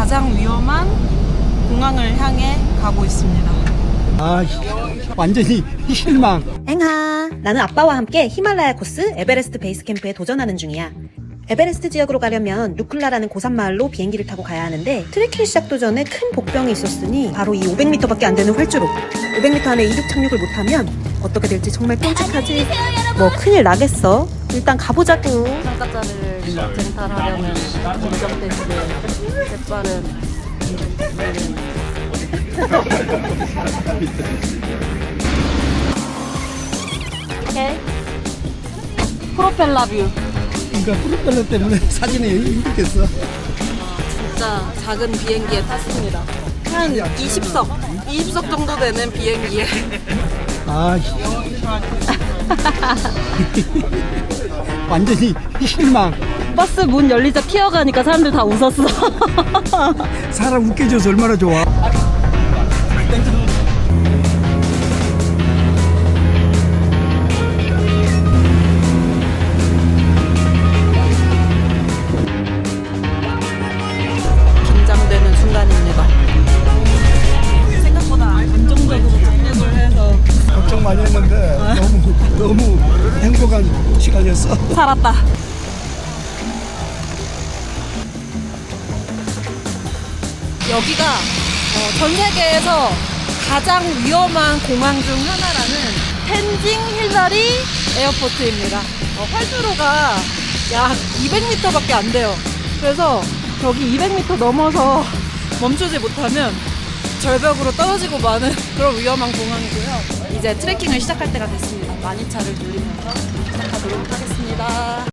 가장 위험한 공항을 향해 가고 있습니다. 아, 완전히 실망. 엥하 나는 아빠와 함께 히말라야 코스 에베레스트 베이스 캠프에 도전하는 중이야 에베레스트 지역으로 가려면 루클라라는 고산 마을로 비행기를 타고 가야 하는데 트레킹 시작도 전에 큰 복병이 있었으니 바로 이 500m밖에 안 되는 활주로 500m 안에 이륙 착륙을 못하면 어떻게 될지 정말 끔찍하지. 뭐 큰일 나겠어. 일단 가보자고. 평가자를 쟁탈하려면 인정 테스트 재빠른 오케이 프로펠러 뷰 그러니까 프로펠러 때문에 사진이 힘들겠어. 진짜 작은 비행기에 탔습니다. 한 20석, 20석 정도 되는 비행기에 아, 완전히 실망. 버스 문 열리자 튀어가니까 사람들 다 웃었어 사람 웃겨줘서 얼마나 좋아. 행복한 시간이었어. 살았다. 여기가 어, 전 세계에서 가장 위험한 공항 중 하나라는 텐징 힐라리 에어포트입니다. 어, 활주로가 약 200m밖에 안 돼요. 그래서 저기 200m 넘어서 멈추지 못하면 절벽으로 떨어지고 마는 그런 위험한 공항이고요. 이제 트레킹을 시작할 때가 됐습니다. 많이 차를 돌리면서 시작하도록 하겠습니다.